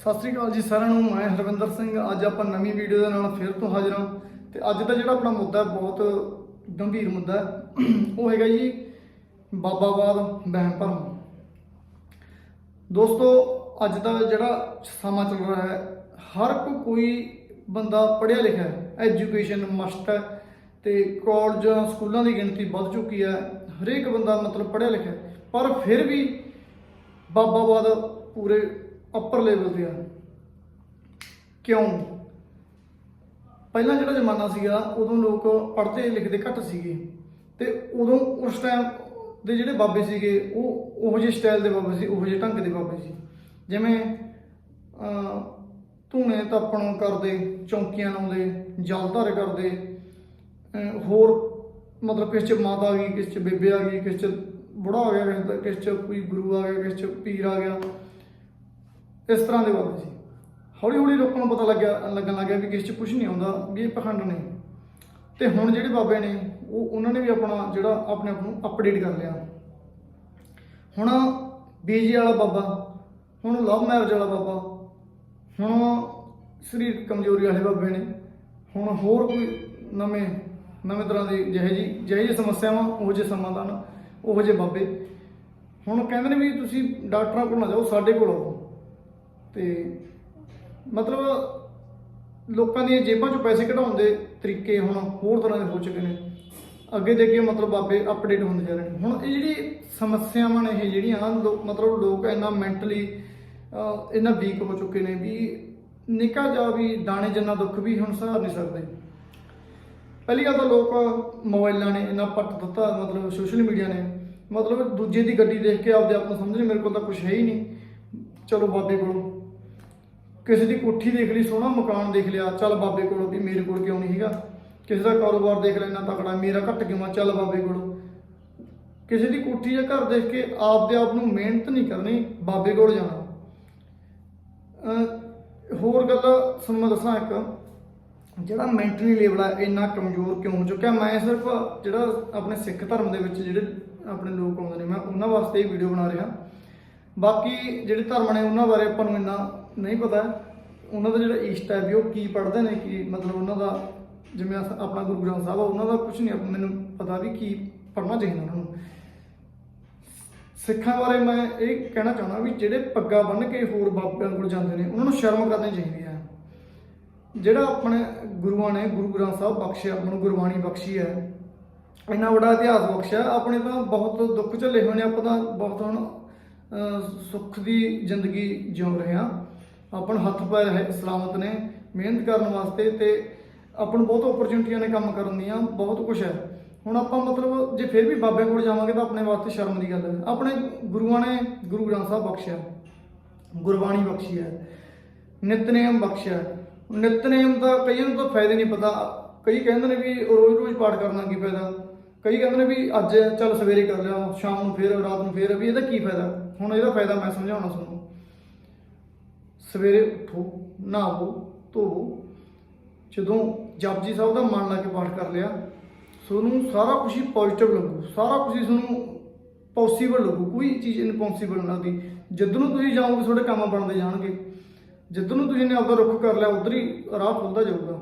ਸਤਿ ਸ੍ਰੀ ਅਕਾਲ ਜੀ ਸਾਰਿਆਂ ਨੂੰ, ਮੈਂ ਹਰਵਿੰਦਰ ਸਿੰਘ। ਅੱਜ ਆਪਾਂ ਨਵੀਂ ਵੀਡੀਓ ਦੇ ਨਾਲ ਫਿਰ ਤੋਂ ਹਾਜ਼ਰ ਹਾਂ। ਤੇ ਅੱਜ ਦਾ ਜਿਹੜਾ ਆਪਣਾ ਮੁੱਦਾ ਬਹੁਤ ਗੰਭੀਰ ਮੁੱਦਾ ਉਹ ਹੈਗਾ ਜੀ ਬਾਬਾਵਾਦ ਵਹਿਮ ਭਰਮ। ਦੋਸਤੋ, ਅੱਜ ਦਾ ਜਿਹੜਾ ਸਮਾਂ ਚੱਲ ਰਿਹਾ ਹੈ, ਹਰ ਕੋਈ ਬੰਦਾ ਪੜ੍ਹਿਆ ਲਿਖਿਆ ਹੈ ਐਜੂਕੇਸ਼ਨ ਮਸਟ ਹੈ ਤੇ ਕਾਲਜਾਂ ਸਕੂਲਾਂ ਦੀ ਗਿਣਤੀ ਵੱਧ ਚੁੱਕੀ ਹੈ, ਹਰੇਕ ਬੰਦਾ ਮਤਲਬ ਪੜ੍ਹਿਆ ਲਿਖਿਆ ਪਰ ਫਿਰ ਵੀ ਬਾਬਾਵਾਦ ਪੂਰੇ ਅੱਪਰ ਲੈਵਲ ਤੇ ਆ। ਕਿਉਂ? ਪਹਿਲਾਂ ਜਿਹੜਾ ਜ਼ਮਾਨਾ ਸੀਗਾ, ਉਦੋਂ ਲੋਕ ਪੜ੍ਹਦੇ ਲਿਖਦੇ ਘੱਟ ਸੀਗੇ। ਤੇ ਉਦੋਂ ਉਸ ਟਾਈਮ ਦੇ ਜਿਹੜੇ ਬਾਬੇ ਸੀਗੇ, ਉਹ ਉਹੋ ਜਿਹੇ ਸਟਾਈਲ ਦੇ ਬਾਬੇ ਸੀ, ਉਹੋ ਜਿਹੇ ਢੰਗ ਦੇ ਬਾਬੇ ਸੀ। ਜਿਵੇਂ ਧੂਣੇ ਤਾਪਣ ਕਰਦੇ, ਚੌਂਕੀਆਂ ਲਾਉਂਦੇ, ਜਲ ਧਾਰੇ ਕਰਦੇ ਹੋਰ ਮਤਲਬ ਕਿਸ ਚ ਮਾਤਾ ਆ ਗਈ, ਕਿਸ ਚ ਬੇਬੇ ਆ ਗਈ, ਕਿਸ ਚ ਬੁੜਾ ਆ ਗਿਆ ਕਿਸ ਕਿਸ ਚ ਕੋਈ ਗੁਰੂ ਆ ਗਿਆ, ਕਿਸ ਚ ਪੀਰ ਆ ਗਿਆ। ਇਸ ਤਰ੍ਹਾਂ ਦੇ ਬਾਬੇ ਸੀ। ਹੌਲੀ ਹੌਲੀ ਲੋਕਾਂ ਨੂੰ ਪਤਾ ਲੱਗਿਆ, ਲੱਗਣ ਲੱਗਿਆ ਵੀ ਕਿਸ ਚ ਕੁਝ ਨਹੀਂ ਆਉਂਦਾ ਵੀ ਇਹ ਪਖੰਡ ਨੇ ਤੇ ਹੁਣ ਜਿਹੜੇ ਬਾਬੇ ਨੇ, ਉਹ ਉਹਨਾਂ ਨੇ ਵੀ ਆਪਣਾ ਜਿਹੜਾ ਆਪਣੇ ਆਪ ਨੂੰ ਅਪਡੇਟ ਕਰ ਲਿਆ। ਹੁਣ ਬੀਜੀ ਵਾਲਾ ਬਾਬਾ, ਹੁਣ ਲਵ ਮੈਰਿਜ ਵਾਲਾ ਬਾਬਾ, ਹੁਣ ਸਰੀਰ ਕਮਜ਼ੋਰੀ ਵਾਲੇ ਬਾਬੇ ਨੇ, ਹੁਣ ਹੋਰ ਕੋਈ ਨਵੇਂ ਨਵੇਂ ਤਰ੍ਹਾਂ ਦੀ ਜਿਹੇ ਜੀ ਜਿਹੇ ਜਿਹੀ ਸਮੱਸਿਆਵਾਂ, ਉਹ ਜਿਹੇ ਸਮਾਧਾਨ, ਉਹ ਜਿਹੇ ਬਾਬੇ। ਹੁਣ ਕਹਿੰਦੇ ਨੇ ਵੀ ਤੁਸੀਂ ਡਾਕਟਰਾਂ ਕੋਲ ਨਾ ਜਾਓ, ਸਾਡੇ ਕੋਲ ਆਓ। ਤੇ ਮਤਲਬ ਲੋਕਾਂ ਦੀਆਂ ਜੇਬਾਂ ਚੋਂ ਪੈਸੇ ਕਢਾਉਣ ਦੇ ਤਰੀਕੇ ਹੁਣ ਹੋਰ ਤਰ੍ਹਾਂ ਦੇ ਹੋ ਚੁੱਕੇ ਨੇ। ਅੱਗੇ ਦੇ ਅੱਗੇ ਮਤਲਬ ਬਾਬੇ ਅਪਡੇਟ ਹੁੰਦੇ ਜਾ ਰਹੇ ਨੇ। ਹੁਣ ਇਹ ਜਿਹੜੀ ਸਮੱਸਿਆਵਾਂ ਨੇ, ਇਹ ਜਿਹੜੀਆਂ ਲੋ- ਮਤਲਬ ਲੋਕ ਇੰਨਾ ਮੈਂਟਲੀ ਇੰਨਾ ਵੀਕ ਹੋ ਚੁੱਕੇ ਨੇ ਵੀ ਨਿੱਕਾ ਜਾ ਵੀ ਦਾਣੇ ਜਿੰਨਾ ਦੁੱਖ ਵੀ ਹੁਣ ਸਹਾਰ ਨਹੀਂ ਸਕਦੇ। ਪਹਿਲੀ ਗੱਲ ਤਾਂ ਲੋਕ ਮੋਬਾਈਲਾਂ ਨੇ ਇੰਨਾ ਪੱਟ ਦਿੱਤਾ, ਮਤਲਬ ਸੋਸ਼ਲ ਮੀਡੀਆ ਨੇ। ਮਤਲਬ ਦੂਜੇ ਦੀ ਗੱਡੀ ਦੇਖ ਕੇ ਆਪਦੇ ਆਪ ਨੂੰ ਸਮਝ ਸਮਝਦੇ ਮੇਰੇ ਕੋਲ ਤਾਂ ਕੁਝ ਹੈ ਹੀ ਨਹੀਂ। ਚਲੋ ਬਾਬੇ ਕੋਲੋਂ। ਕਿਸੇ ਦੀ ਕੋਠੀ ਦੇਖ ਲਈ, ਸੋਹਣਾ ਮਕਾਨ ਦੇਖ ਲਿਆ, ਚੱਲ ਬਾਬੇ ਕੋਲ ਵੀ ਮੇਰੇ ਕੋਲ ਕਿਉਂ ਨਹੀਂ ਹੈਗਾ? ਕਿਸੇ ਦਾ ਕਾਰੋਬਾਰ ਦੇਖ ਲੈਣਾ, ਤਕੜਾ, ਮੇਰਾ ਘੱਟ ਕਿਉਂ ਆ? ਚੱਲ ਬਾਬੇ ਕੋਲ। ਕਿਸੇ ਦੀ ਕੋਠੀ ਜਾਂ ਘਰ ਦੇਖ ਕੇ ਆਪਦੇ ਆਪ ਨੂੰ ਮਿਹਨਤ ਨਹੀਂ ਕਰਨੀ, ਬਾਬੇ ਕੋਲ ਜਾਣਾ। ਹੋਰ ਗੱਲ ਤੁਹਾਨੂੰ ਮੈਂ ਦੱਸਾਂ ਇੱਕ, ਜਿਹੜਾ ਮੈਂਟਲੀ ਲੈਵਲ ਹੈ ਇੰਨਾ ਕਮਜ਼ੋਰ ਕਿਉਂ ਹੋ ਚੁੱਕਿਆ? ਮੈਂ ਸਿਰਫ ਜਿਹੜਾ ਆਪਣੇ ਸਿੱਖ ਧਰਮ ਦੇ ਵਿੱਚ ਜਿਹੜੇ ਆਪਣੇ ਲੋਕ ਆਉਂਦੇ ਨੇ, ਮੈਂ ਉਹਨਾਂ ਵਾਸਤੇ ਇਹ ਵੀਡੀਓ ਬਣਾ ਰਿਹਾ। ਬਾਕੀ ਜਿਹੜੇ ਧਰਮ ਨੇ ਉਹਨਾਂ ਬਾਰੇ ਆਪਾਂ ਨੂੰ ਇੰਨਾ ਨਹੀਂ ਪਤਾ ਉਹਨਾਂ ਦਾ ਜਿਹੜਾ ਇਸ਼ਟ ਹੈ ਵੀ ਉਹ ਕੀ ਪੜ੍ਹਦੇ ਨੇ ਕੀ ਮਤਲਬ ਉਹਨਾਂ ਦਾ ਜਿਵੇਂ ਅਸ- ਆਪਣਾ ਗੁਰੂ ਗ੍ਰੰਥ ਸਾਹਿਬ ਆ ਉਹਨਾਂ ਦਾ ਕੁਝ ਨਹੀਂ ਆਪਾਂ- ਮੈਨੂੰ ਪਤਾ ਵੀ ਕੀ ਪੜ੍ਹਨਾ ਚਾਹੀਦਾ ਉਹਨਾਂ ਨੂੰ। ਸਿੱਖਾਂ ਬਾਰੇ ਮੈਂ ਇਹ ਕਹਿਣਾ ਚਾਹੁੰਦਾ ਵੀ ਜਿਹੜੇ ਪੱਗਾ ਬੰਨ੍ਹ ਕੇ ਹੋਰ ਬਾਬਿਆਂ ਕੋਲ ਜਾਂਦੇ ਨੇ ਉਹਨਾਂ ਨੂੰ ਸ਼ਰਮ ਕਰਨੀ ਚਾਹੀਦੀ ਹੈ। ਜਿਹੜਾ ਆਪਣੇ ਗੁਰੂਆਂ ਨੇ ਗੁਰੂ ਗ੍ਰੰਥ ਸਾਹਿਬ ਬਖਸ਼ਿਆ ਆਪਾਂ ਨੂੰ ਗੁਰਬਾਣੀ ਬਖਸ਼ੀ ਹੈ ਇੰਨਾ ਵੱਡਾ ਇਤਿਹਾਸ ਬਖਸ਼ਿਆ ਆਪਣੇ ਤਾਂ ਬਹੁਤ ਦੁੱਖ ਝੱਲੇ ਹੋਏ ਨੇ ਆਪਾਂ ਤਾਂ ਬਹੁਤ ਹੁਣ ਅਹ, ਸੁੱਖ ਦੀ ਜ਼ਿੰਦਗੀ ਜਿਉਂ ਰਹੇ ਹਾਂ। ਆਪਣ ਹੱਥ ਪੈਰ ਸਲਾਮਤ ਨੇ, ਮਿਹਨਤ ਕਰਨ ਵਾਸਤੇ ਤੇ ਆਪਾਂ ਨੂੰ ਬਹੁਤ ਓਪਰਚੁਨਿਟੀਆਂ ਨੇ ਕੰਮ ਕਰਨ ਦੀਆਂ, ਬਹੁਤ ਕੁਝ ਹੈ। ਹੁਣ ਆਪਾਂ ਮਤਲਬ ਜੇ ਫਿਰ ਵੀ ਬਾਬੇ ਕੋਲ ਜਾਵਾਂਗੇ ਤਾਂ ਆਪਣੇ ਵਾਸਤੇ ਸ਼ਰਮ ਦੀ ਗੱਲ ਹੈ। ਆਪਣੇ ਗੁਰੂਆਂ ਨੇ ਗੁਰੂ ਗ੍ਰੰਥ ਸਾਹਿਬ ਬਖਸ਼ਿਆ, ਗੁਰਬਾਣੀ ਬਖਸ਼ੀ ਹੈ, ਨਿਤਨੇਮ ਬਖਸ਼ਿਆ। ਨਿਤਨੇਮ ਦਾ ਕਈਆਂ ਨੂੰ ਤਾਂ ਫਾਇਦੇ ਨਹੀਂ ਪਤਾ। ਕਈ ਕਹਿੰਦੇ ਨੇ ਵੀ ਰੋਜ਼ ਰੋਜ਼ ਪਾਠ ਕਰਨਾ ਕੀ ਫਾਇਦਾ? ਕਈ ਕਹਿੰਦੇ ਨੇ ਵੀ ਅੱਜ ਚੱਲ ਸਵੇਰੇ ਕਰ ਲਿਆ, ਸ਼ਾਮ ਨੂੰ ਫੇਰ, ਰਾਤ ਨੂੰ ਫੇਰ, ਵੀ ਇਹਦਾ ਕੀ ਫਾਇਦਾ? ਹੁਣ ਇਹਦਾ ਫਾਇਦਾ ਮੈਂ ਸਮਝਾਉਣਾ ਤੁਹਾਨੂੰ। ਸਵੇਰੇ ਉੱਠੋ, ਨਹਾਵੋ, ਧੋਵੋ। ਜਦੋਂ ਜਪਜੀ ਸਾਹਿਬ ਦਾ ਮਨ ਲਾ ਕੇ ਪਾਠ ਕਰ ਲਿਆ ਤੁਹਾਨੂੰ ਸਾਰਾ ਕੁਝ ਹੀ ਪੋਜ਼ਿਟਿਵ ਲੱਗੂ, ਸਾਰਾ ਕੁਝ ਹੀ ਤੁਹਾਨੂੰ ਪੋਸੀਬਲ ਲੱਗੂ, ਕੋਈ ਚੀਜ਼ ਇਨਪੋਸੀਬਲ ਨਾ ਲੱਗਦੀ ਜਦੋਂ ਨੂੰ ਤੁਸੀਂ ਜਾਓਗੇ, ਤੁਹਾਡੇ ਕੰਮ ਬਣਦੇ ਜਾਣਗੇ। ਜਦੋਂ ਨੂੰ ਤੁਸੀਂ ਨੇ ਆਪਦਾ ਰੁੱਖ ਕਰ ਲਿਆ, ਉਧਰ ਹੀ ਰਾਹ ਖੁੱਲਦਾ ਜਾਊਗਾ।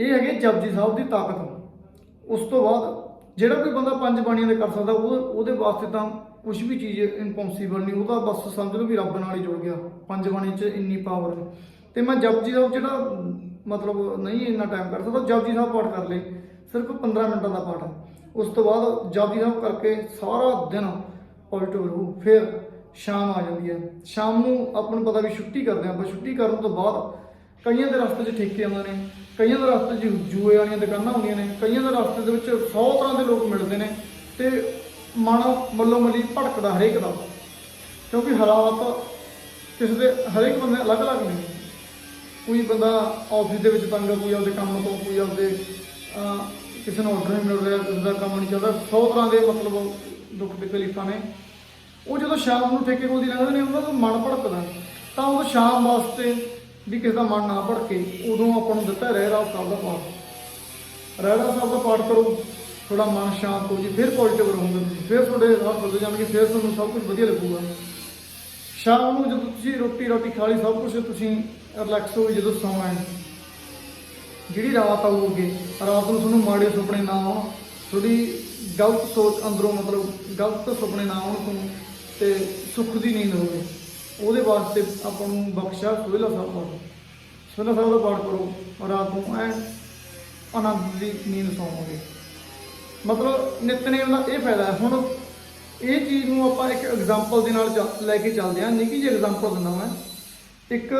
ਇਹ ਹੈਗੇ ਜਪਜੀ ਸਾਹਿਬ ਦੀ ਤਾਕਤ। ਉਸ ਤੋਂ ਬਾਅਦ ਜਿਹੜਾ ਕੋਈ ਬੰਦਾ ਪੰਜ ਬਾਣੀਆਂ ਦੇ ਕਰ ਸਕਦਾ, ਉਹ ਉਹਦੇ ਵਾਸਤੇ ਤਾਂ ਕੁਝ ਵੀ ਚੀਜ਼ ਇੰਪੋਸੀਬਲ ਨਹੀਂ, ਉਹ ਤਾਂ ਬਸ ਸਮਝ ਲਓ ਵੀ ਰੱਬ ਨਾਲ ਹੀ ਜੁੜ ਗਿਆ, ਪੰਜ ਬਾਣੀ 'ਚ ਇੰਨੀ ਪਾਵਰ ਹੈ ਤੇ ਮੈਂ ਜਪਜੀ ਸਾਹਿਬ ਜਿਹੜਾ, ਮਤਲਬ ਨਹੀਂ ਇੰਨਾ ਟਾਈਮ ਕਰ ਸਕਦਾ, ਜਪਜੀ ਸਾਹਿਬ ਪਾਠ ਕਰ ਲੇ ਸਿਰਫ 15 ਮਿੰਟਾਂ ਦਾ ਪਾਠ ਹੈ ਉਸ ਤੋਂ ਬਾਅਦ ਜਪਜੀ ਸਾਹਿਬ ਕਰਕੇ ਸਾਰਾ ਦਿਨ ਪੋਜ਼ਿਟਿਵ ਰਹੂ, ਫਿਰ ਸ਼ਾਮ ਆ ਜਾਂਦੀ ਹੈ। ਸ਼ਾਮ ਨੂੰ ਆਪਾਂ ਨੂੰ ਪਤਾ ਵੀ ਛੁੱਟੀ ਕਰਦੇ ਹਾਂ, ਆਪਾਂ ਛੁੱਟੀ ਕਰਨ ਤੋਂ ਬਾਅਦ ਕਈਆਂ ਦੇ ਰਸਤੇ 'ਚ ਠੇਕੇ ਆਉਂਦੇ ਨੇ, ਕਈਆਂ ਦੇ ਰਸਤੇ 'ਚ ਜੂਏ ਵਾਲੀਆਂ ਦੁਕਾਨਾਂ ਹੁੰਦੀਆਂ ਨੇ, ਕਈਆਂ ਦੇ ਰਸਤੇ ਦੇ ਵਿੱਚ 100 ਤਰ੍ਹਾਂ ਦੇ ਲੋਕ ਮਿਲਦੇ ਨੇ, ਤੇ ਮਨ ਮੱਲੋ ਮੱਲੀ ਭੜਕਦਾ ਹਰੇਕ ਦਾ, ਕਿਉਂਕਿ ਹਾਲਾਤ ਕਿਸੇ ਦੇ ਹਰੇਕ ਬੰਦੇ ਅਲੱਗ-ਅਲੱਗ ਨੇ। ਕੋਈ ਬੰਦਾ ਆਫਿਸ ਦੇ ਵਿੱਚ ਤੰਗ ਆ, ਕੋਈ ਆਪਦੇ ਕੰਮ ਤੋਂ, ਕੋਈ ਆਪਦੇ ਕਿਸੇ ਨੂੰ ਆਰਡਰ ਨਹੀਂ ਮਿਲ ਰਿਹਾ, ਕਿਸੇ ਦਾ ਕੰਮ ਨਹੀਂ ਚੱਲਦਾ 100 ਤਰ੍ਹਾਂ ਦੇ ਮਤਲਬ ਦੁੱਖ ਤਕਲੀਫਾਂ ਨੇ। ਉਹ ਜਦੋਂ ਸ਼ਾਮ ਨੂੰ ਠੇਕੇ ਕੋਲ ਦੀ ਲੰਘਦੇ ਨੇ, ਉਹਨਾਂ ਦਾ ਮਨ ਭੜਕਦਾ। ਤਾਂ ਉਹ ਸ਼ਾਮ ਵਾਸਤੇ ਵੀ ਕਿਸੇ ਦਾ ਮਨ ਨਾ ਭੜਕੇ, ਉਦੋਂ ਆਪਾਂ ਨੂੰ ਦਿੱਤਾ ਰਹਿਰਾ ਸਾਹਿਬ ਦਾ ਪਾਠ। ਰਹਿਰਾ ਸਾਹਿਬ ਦਾ ਪਾਠ ਕਰੋ। ਥੋੜਾ ਮਨ ਸ਼ਾਂਤ ਹੋ ਜੀ, ਫਿਰ ਪੋਜ਼ਿਟਿਵ ਰਹੋਗੇ ਤੁਸੀਂ, ਫਿਰ ਤੁਹਾਡੇ ਰਾਹ ਖੁੱਲ ਜਾਣਗੇ, ਫਿਰ ਤੁਹਾਨੂੰ ਸਭ ਕੁਝ ਵਧੀਆ ਲੱਗੂਗਾ। ਸ਼ਾਮ ਨੂੰ ਜਦੋਂ ਤੁਸੀਂ ਰੋਟੀ ਰੋਟੀ ਖਾ ਲਈ, ਸਭ ਕੁਝ ਤੁਸੀਂ ਰਿਲੈਕਸ ਹੋ ਜਦੋਂ ਸੌਣਾ ਹੈ ਜਿਹੜੀ ਰਾਤ ਆਊਗੀ, ਰਾਤ ਨੂੰ ਤੁਹਾਨੂੰ ਮਾੜੇ ਸੁਪਨੇ ਨਾ ਆਉਣ, ਤੁਹਾਡੀ ਗਲਤ ਸੋਚ ਅੰਦਰੋਂ ਮਤਲਬ ਗਲਤ ਸੁਪਨੇ ਨਾ ਆਉਣ ਤੁਹਾਨੂੰ ਤੇ ਸੁੱਖ ਦੀ ਨੀਂਦ ਹੋਵੇ। ਉਹਦੇ ਵਾਸਤੇ ਆਪਾਂ ਨੂੰ ਬਖਸ਼ਾ ਸੋਹਿਲਾ ਸਾਹਿਬ ਪੜ੍ਹੋ ਸੋਹਿਲਾ ਸਾਹਿਬ ਦਾ ਪਾਠ ਕਰੋ ਰਾਤ ਨੂੰ ਐ ਆਨੰਦ ਦੀ ਨੀਂਦ ਸੌਂਵੋਗੇ ਮਤਲਬ ਨਿਤਨੇਮ ਦਾ ਇਹ ਫਾਇਦਾ ਹੈ। ਹੁਣ ਇਹ ਚੀਜ਼ ਨੂੰ ਆਪਾਂ ਇੱਕ ਐਗਜ਼ਾਮਪਲ ਦੇ ਨਾਲ ਚ- ਲੈ ਕੇ ਚੱਲਦੇ ਹਾਂ। ਨਿੱਕੀ ਜਿਹੀ ਐਗਜ਼ਾਮਪਲ ਦਿੰਦਾ ਮੈਂ। ਇੱਕ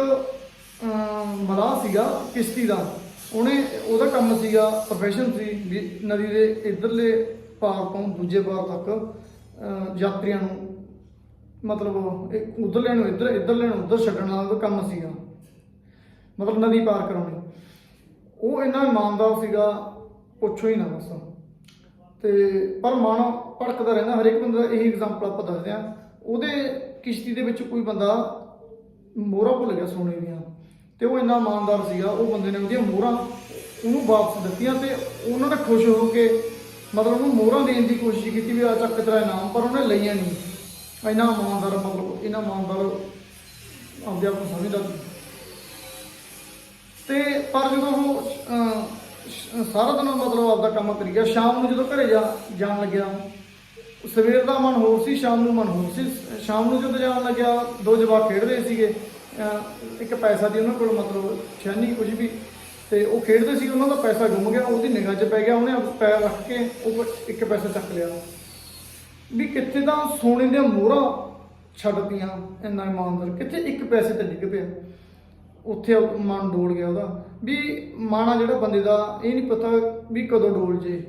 ਅਮ, ਮਲਾਹ ਸੀਗਾ ਕਿਸ਼ਤੀ ਦਾ। ਉਹਨੇ ਉਹਦਾ ਕੰਮ ਸੀਗਾ ਪ੍ਰੋਫੈਸ਼ਨ ਸੀ ਵੀ ਨਦੀ ਦੇ ਇਧਰਲੇ ਪਾਰ ਤੋਂ ਦੂਜੇ ਪਾਰ ਤੱਕ ਯਾਤਰੀਆਂ ਨੂੰ ਮਤਲਬ ਇਹ ਉਧਰਲੇ ਨੂੰ ਇੱਧਰ ਇੱਧਰਲੇ ਨੂੰ ਉੱਧਰ ਛੱਡਣ ਦਾ ਉਹਦਾ ਕੰਮ ਸੀਗਾ। ਮਤਲਬ ਨਦੀ ਪਾਰ ਕਰਾਉਣੀ। ਉਹ ਇੰਨਾ ਇਮਾਨਦਾਰ ਸੀਗਾ ਪੁੱਛੋ ਹੀ ਨਾ ਬਸ। ਤੇ ਪਰ ਮਨ ਭੜਕਦਾ ਰਹਿੰਦਾ, ਹਰੇਕ ਇੱਕ ਬੰਦੇ ਦਾ ਇਹੀ ਐਗਜ਼ਾਮਪਲ ਆਪਾਂ ਦੱਸਦੇ ਆ ਉਹਦੇ ਕਿਸ਼ਤੀ ਦੇ ਵਿੱਚ ਕੋਈ ਬੰਦਾ ਮੋਹਰਾ ਭੁੱਲ ਗਿਆ ਸੋਨੇ ਦੀਆਂ। ਤੇ ਉਹ ਇੰਨਾ ਇਮਾਨਦਾਰ ਸੀਗਾ, ਉਹ ਬੰਦੇ ਨੇ ਉਹਦੀਆਂ ਮੋਹਰਾਂ ਉਹਨੂੰ ਵਾਪਸ ਦਿੱਤੀਆਂ ਤੇ ਉਹਨਾਂ ਨੇ ਖੁਸ਼ ਹੋ ਕੇ ਮਤਲਬ ਉਹਨੂੰ ਮੋਹਰਾਂ ਦੇਣ ਦੀ ਕੋਸ਼ਿਸ਼ ਕੀਤੀ ਵੀ ਆ ਚੱਕ ਤੇਰਾ ਇਨਾਮ, ਪਰ ਉਹਨੇ ਲਈਆਂ ਨਹੀਂ। ਇੰਨਾ ਇਮਾਨਦਾਰ ਮਤਲਬ, ਇੰਨਾ ਇਮਾਨਦਾਰ ਆਪਦੇ ਆਪ ਨੂੰ ਸਮਝਦਾ ਸੀ। ਤੇ ਪਰ ਜਦੋਂ ਉਹ ਸਾਰਾ ਦਿਨ ਮਤਲਬ ਆਪਦਾ ਕੰਮ ਕਰੀ ਗਿਆ। ਸ਼ਾਮ ਨੂੰ ਜਦੋਂ ਘਰੇ ਜਾ ਜਾਣ ਲੱਗਿਆ, ਸਵੇਰ ਦਾ ਮਨ ਹੋਰ ਸੀ, ਸ਼ਾਮ ਨੂੰ ਮਨ ਹੋਰ ਸੀ। ਸ਼ਾਮ ਨੂੰ ਜਦੋਂ ਜਾਣ ਲੱਗਿਆ, ਦੋ ਜਵਾਕ ਖੇਡਦੇ ਸੀਗੇ। ਇੱਕ ਪੈਸਾ ਦੀ ਉਹਨਾਂ ਕੋਲ ਮਤਲਬ ਛਾਨੀ ਕੁਝ ਵੀ। ਤੇ ਉਹ ਖੇਡਦੇ ਸੀ ਉਹਨਾਂ ਦਾ ਪੈਸਾ ਗੁੰਮ ਗਿਆ, ਉਹਦੀ ਨਿਗਾਹ 'ਚ ਪੈ ਗਿਆ। ਉਹਨੇ ਪੈਰ ਰੱਖ ਕੇ ਉਹ ਇੱਕ ਪੈਸਾ ਚੱਕ ਲਿਆ। ਵੀ ਕਿੱਥੇ ਤਾਂ ਸੋਨੇ ਦੀਆਂ ਮੋਹਰਾਂ ਛੱਡਤੀਆਂ ਇੰਨਾ ਇਮਾਨਦਾਰ। ਕਿੱਥੇ ਇੱਕ ਪੈਸੇ ਤੇ ਡਿੱਗ ਪਿਆ? ਉੱਥੇ ਮਨ ਡੋਲ ਗਿਆ ਉਹਦਾ। ਵੀ ਮਾਣਾ ਜਿਹੜਾ ਬੰਦੇ ਦਾ ਇਹ ਨਹੀਂ ਪਤਾ ਵੀ ਕਦੋਂ ਡੋਲ ਜੇ।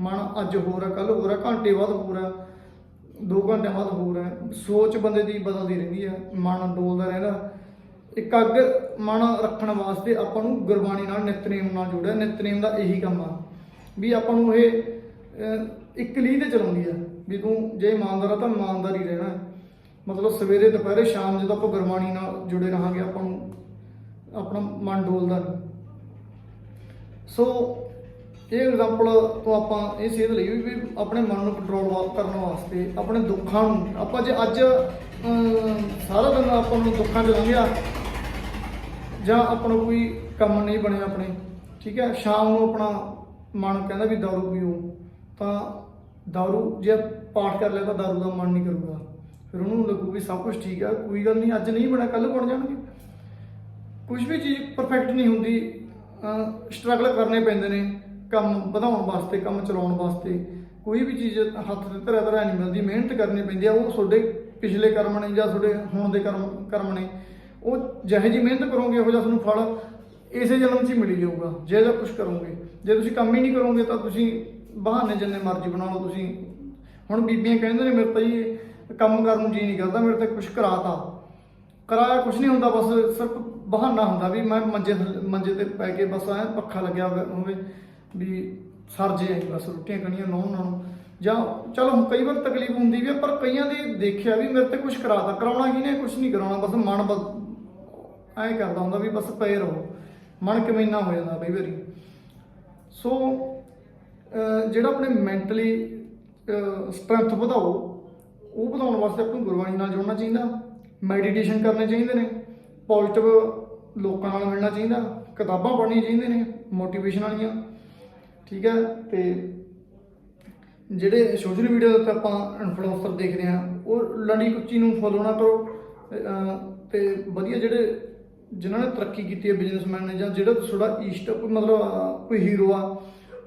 ਮਨ ਅੱਜ ਹੋਰ ਆ ਕੱਲ ਹੋਰ ਆ, ਘੰਟੇ ਬਾਅਦ ਹੋਰ ਆ, ਦੋ ਘੰਟੇ ਬਾਅਦ ਹੋਰ ਆ। ਸੋਚ ਬੰਦੇ ਦੀ ਬਦਲਦੀ ਰਹਿੰਦੀ ਹੈ ਮਨ ਡੋਲਦਾ ਰਹਿੰਦਾ। ਇੱਕ ਅੱਗ ਮਨ ਰੱਖਣ ਵਾਸਤੇ ਆਪਾਂ ਨੂੰ ਗੁਰਬਾਣੀ ਨਾਲ ਨਿਤਨੇਮ ਨਾਲ ਜੋੜਿਆ। ਨਿਤਨੇਮ ਦਾ ਇਹੀ ਕੰਮ ਆ ਵੀ ਆਪਾਂ ਨੂੰ ਇਹ ਇੱਕ ਲੀਹ ਤੇ ਚਲਾਉਂਦੀ ਆ ਵੀ ਤੂੰ ਜੇ ਇਮਾਨਦਾਰ ਆ ਤਾਂ ਇਮਾਨਦਾਰ ਹੀ ਰਹਿਣਾ। ਮਤਲਬ ਸਵੇਰੇ, ਦੁਪਹਿਰੇ, ਸ਼ਾਮ ਜਦੋਂ ਆਪਾਂ ਗੁਰਬਾਣੀ ਨਾਲ ਜੁੜੇ ਰਹਾਂਗੇ ਆਪਾਂ ਨੂੰ ਆਪਣਾ ਮਨ ਡੋਲਦਾ ਨਹੀਂ ਸੋ ਇਹ ਐਗਜ਼ਾਮਪਲ ਤੋਂ ਆਪਾਂ ਇਹ ਸੇਧ ਲਈ ਵੀ ਆਪਣੇ ਮਨ ਨੂੰ ਕੰਟਰੋਲ ਕਰਨ ਵਾਸਤੇ ਆਪਣੇ ਦੁੱਖਾਂ ਨੂੰ, ਆਪਾਂ ਜੇ ਅੱਜ ਸਾਰਾ ਦਿਨ ਆਪਾਂ ਨੂੰ ਦੁੱਖਾਂ 'ਚ ਲੰਘਿਆ, ਜਾਂ ਆਪਣਾ ਕੋਈ ਕੰਮ ਨਹੀਂ ਬਣਿਆ ਆਪਣੇ, ਠੀਕ ਹੈ, ਸ਼ਾਮ ਨੂੰ ਆਪਣਾ ਮਨ ਕਹਿੰਦਾ ਵੀ ਦਾਰੂ ਪੀਓ, ਤਾਂ ਦਾਰੂ ਜੇ ਪਾਠ ਕਰ ਲਿਆ ਤਾਂ ਦਾਰੂ ਦਾ ਮਨ ਨਹੀਂ ਕਰੂਗਾ। ਫਿਰ ਉਹਨੂੰ ਲੱਗੂ ਵੀ ਸਭ ਕੁਝ ਠੀਕ ਹੈ, ਕੋਈ ਗੱਲ ਨਹੀਂ, ਅੱਜ ਨਹੀਂ ਬਣਿਆ ਕੱਲ ਬਣ ਜਾਣਗੇ। ਕੁਝ ਵੀ ਚੀਜ਼ ਪਰਫੈਕਟ ਨਹੀਂ ਹੁੰਦੀ ਸਟਰਗਲ ਕਰਨੇ ਪੈਂਦੇ ਨੇ ਕੰਮ ਵਧਾਉਣ ਵਾਸਤੇ, ਕੰਮ ਚਲਾਉਣ ਵਾਸਤੇ। ਕੋਈ ਵੀ ਚੀਜ਼ ਹੱਥ ਤੇ ਧਰਿਆ ਧਰਿਆ ਨਹੀਂ ਮਿਲਦੀ, ਮਿਹਨਤ ਕਰਨੀ ਪੈਂਦੀ ਆ, ਉਹ ਤੁਹਾਡੇ ਪਿਛਲੇ ਕਰਮ ਨੇ ਜਾਂ ਤੁਹਾਡੇ ਹੁਣ ਦੇ ਕਰਮ ਕਰਮ ਨੇ। ਉਹ ਜਿਹੇ ਜੀ ਮਿਹਨਤ ਕਰੋਗੇ ਉਹੋ ਜਿਹਾ ਤੁਹਾਨੂੰ ਫਲ ਇਸੇ ਜਨਮ 'ਚ ਹੀ ਮਿਲੀ ਜਾਊਗਾ ਜੇ ਜਾਂ ਕੁਝ ਕਰੋਗੇ। ਜੇ ਤੁਸੀਂ ਕੰਮ ਹੀ ਨਹੀਂ ਕਰੋਗੇ, ਤਾਂ ਤੁਸੀਂ ਬਹਾਨੇ ਜਿੰਨੇ ਮਰਜ਼ੀ ਬਣਾ ਲਓ, ਤੁਸੀਂ ਹੁਣ ਬੀਬੀਆਂ ਕਹਿੰਦੇ ਨੇ, ਮੇਰੇ ਤਾਂ ਜੀ ਕੰਮ ਕਰਨ ਨੂੰ ਜੀ ਨਹੀਂ ਕਰਦਾ, ਮੇਰੇ ਤੇ ਕੁਝ ਕਰਾਤਾ। ਕਰਾਇਆ ਕੁਝ ਨਹੀਂ ਹੁੰਦਾ, ਬਸ ਸਿਰਫ ਬਹਾਨਾ ਹੁੰਦਾ ਵੀ ਮੈਂ ਮੰਜੇ ਮੰਜੇ ਤੇ ਪੈ ਕੇ ਬਸ ਐ ਪੱਖਾ ਲੱਗਿਆ ਹੋਵੇ ਵੀ ਸਰ ਜੇ ਬਸ ਰੋਟੀਆਂ ਕਣੀਆਂ ਨੌਂ ਨੂੰ ਜਾਂ ਚਲੋ ਹੁਣ ਕਈ ਵਾਰ ਤਕਲੀਫ ਹੁੰਦੀ ਵੀ ਆ, ਪਰ ਕਈਆਂ ਦੇ ਦੇਖਿਆ ਵੀ ਮੇਰੇ ਤੇ ਕੁਝ ਕਰਾਤਾ ਕਰਾਉਣਾ ਕੀ ਨੇ ਕੁਝ ਨਹੀਂ ਕਰਾਉਣਾ ਬਸ ਮਨ ਬਸ ਐਂ ਕਰਦਾ ਹੁੰਦਾ ਵੀ ਬਸ ਪਏ ਰਹੋ। ਮਨ ਕਿਵੇਂ ਕਮੀਨਾ ਹੋ ਜਾਂਦਾ ਕਈ ਵਾਰੀ। ਸੋ ਜਿਹੜਾ ਆਪਣੇ ਮੈਂਟਲੀ ਸਟਰੈਂਥ ਵਧਾਓ ਉਹ ਵਧਾਉਣ ਵਾਸਤੇ ਆਪਾਂ ਨੂੰ ਗੁਰਬਾਣੀ ਨਾਲ ਜੁੜਨਾ ਚਾਹੀਦਾ। ਮੈਡੀਟੇਸ਼ਨ ਕਰਨੇ ਚਾਹੀਦੇ ਨੇ। ਪੋਜ਼ਿਟਿਵ ਲੋਕਾਂ ਨਾਲ ਮਿਲਣਾ ਚਾਹੀਦਾ ਕਿਤਾਬਾਂ ਪੜ੍ਹਨੀਆਂ ਚਾਹੀਦੀਆਂ ਨੇ ਮੋਟੀਵੇਸ਼ਨ ਵਾਲੀਆਂ ਠੀਕ ਹੈ? ਤੇ ਜਿਹੜੇ ਸੋਸ਼ਲ ਮੀਡੀਆ ਦੇ ਉੱਤੇ ਆਪਾਂ ਇਨਫਲੂਐਂਸਰ ਦੇਖਦੇ ਹਾਂ ਉਹ ਲੜੀ ਕੁੱਚੀ ਨੂੰ ਫੋਲੋ ਨਾ ਕਰੋ ਅਹ ਤੇ ਵਧੀਆ ਜਿਹੜੇ ਜਿਨ੍ਹਾਂ ਨੇ ਤਰੱਕੀ ਕੀਤੀ ਹੈ ਬਿਜ਼ਨਸਮੈਨ ਨੇ ਜਾਂ ਜਿਹੜਾ ਤੁਹਾਡਾ ਈਸਟ ਕੋਈ ਮਤਲਬ ਕੋਈ ਹੀਰੋ ਆ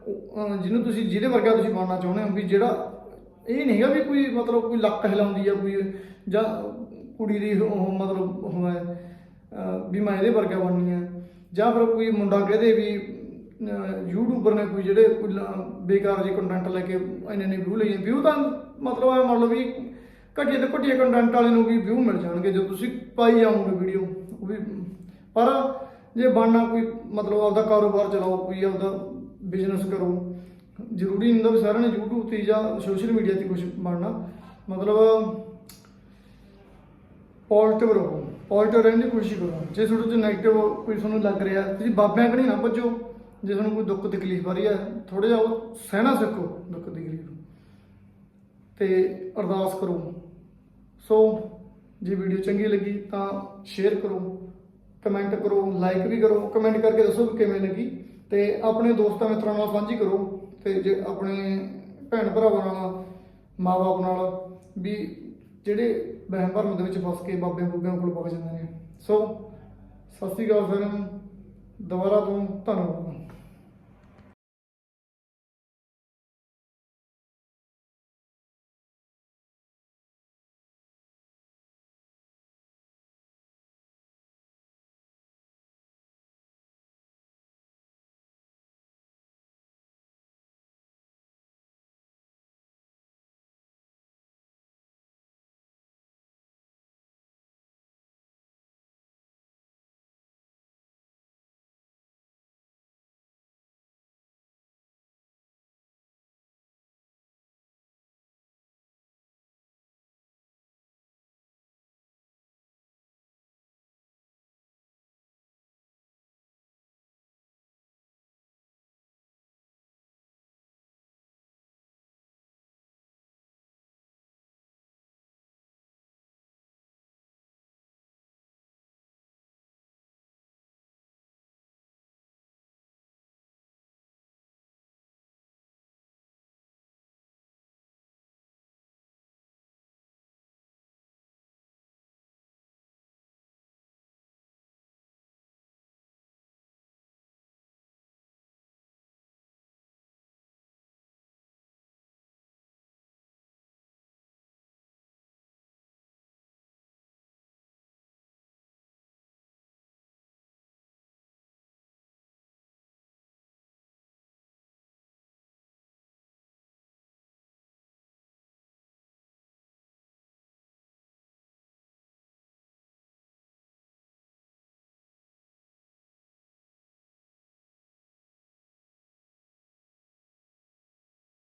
ਉਹ, ਜਿਹਨੂੰ ਤੁਸੀਂ ਜਿਹਦੇ ਵਰਗਾ ਤੁਸੀਂ ਬਣਨਾ ਚਾਹੁੰਦੇ ਹੋ ਵੀ ਜਿਹੜਾ ਇਹ ਨਹੀਂ ਹੈਗਾ ਵੀ ਕੋਈ ਮਤਲਬ ਕੋਈ ਲੱਕ ਹਿਲਾਉਂਦੀ ਆ ਕੋਈ ਜਾਂ ਕੁੜੀ ਦੀ ਮਤਲਬ ਹੋਵੇ ਅਹ, ਵੀ ਮੈਂ ਇਹਦੇ ਵਰਗਾ ਬਣਨੀ ਆ। ਜਾਂ ਫਿਰ ਕੋਈ ਮੁੰਡਾ ਕਹਦੇ ਵੀ ਅਹ, ਯੂਟਿਊਬਰ ਨੇ ਕੋਈ ਜਿਹੜੇ ਕੋਈ ਬੇਕਾਰ ਜਿਹੇ ਕੰਟੈਂਟ ਲੈ ਕੇ ਇੰਨੇ ਨੇ ਵਿਊ ਲਈਏ। ਵਿਊ ਤਾਂ ਮਤਲਬ ਹੈ ਮੰਨ ਵੀ ਘਟੀਆ ਤੋਂ ਘਟੀਆ ਕੰਟੈਂਟ ਵਾਲੇ ਨੂੰ ਵੀ ਵਿਊ ਮਿਲ ਜਾਣਗੇ। ਜੇ ਤੁਸੀਂ ਪਾਈ ਜਾਓਗੇ ਵੀਡੀਓ ਉਹ ਵੀ ਪਰ ਜੇ ਬਣਨਾ ਕੋਈ ਮਤਲਬ ਆਪਦਾ ਕਾਰੋਬਾਰ ਚਲਾਓ ਕੋਈ ਆਪਦਾ ਬਿਜ਼ਨਸ ਕਰੋ ਜ਼ਰੂਰੀ ਨਹੀਂ ਹੁੰਦਾ ਵੀ ਸਾਰਿਆਂ ਨੇ YouTube ਤੇ ਜਾਂ ਸੋਸ਼ਲ ਮੀਡੀਆ ਤੇ ਕੁਝ ਬਣਨਾ। ਮਤਲਬ ਪੋਜ਼ਿਟਿਵ ਰਹੋ। ਪੋਜ਼ਿਟਿਵ ਰਹਿਣ ਦੀ ਕੋਸ਼ਿਸ਼ ਕਰੋ। ਜੇ ਤੁਹਾਡੇ ਚ ਨੈਗੇਟਿਵ ਕੋਈ ਤੁਹਾਨੂੰ ਲੱਗ ਰਿਹਾ, ਤੁਸੀਂ ਬਾਬਿਆਂ ਕਣੀ ਨਾ ਭੱਜੋ। ਜੇ ਤੁਹਾਨੂੰ ਕੋਈ ਦੁੱਖ ਤਕਲੀਫ ਆ ਰਹੀ ਹੈ ਥੋੜਾ ਜਿਹਾ ਉਹ ਸਹਿਣਾ ਸਿੱਖੋ ਦੁੱਖ ਤਕਲੀਫ ਨੂੰ। ਤੇ ਅਰਦਾਸ ਕਰੋ। ਸੋ, ਜੇ ਵੀਡੀਓ ਚੰਗੀ ਲੱਗੀ ਤਾਂ ਸ਼ੇਅਰ ਕਰੋ ਕਮੈਂਟ ਕਰੋ ਲਾਈਕ ਵੀ ਕਰੋ ਕਮੈਂਟ ਕਰਕੇ ਦੱਸੋ ਵੀ ਕਿਵੇਂ ਲੱਗੀ। ਤੇ ਆਪਣੇ ਦੋਸਤਾਂ ਮਿੱਤਰਾਂ ਨਾਲ ਸਾਂਝੀ ਕਰੋ, ਤੇ ਜੇ ਆਪਣੇ ਭੈਣ ਭਰਾਵਾਂ ਨਾਲ ਮਾਪੇ ਨਾਲ ਵੀ ਜਿਹੜੇ ਵਹਿਮ ਭਰਮ ਦੇ ਵਿੱਚ ਫਸ ਕੇ ਬਾਬੇ ਬੁੱਬਿਆਂ ਕੋਲ ਪਹੁੰਚ ਜਾਂਦੇ ਨੇ ਸੋ, ਸਤਿ ਸ਼੍ਰੀ ਅਕਾਲ ਸਾਰਿਆਂ ਨੂੰ। ਦੁਬਾਰਾ ਤੋਂ ਧੰਨਵਾਦ।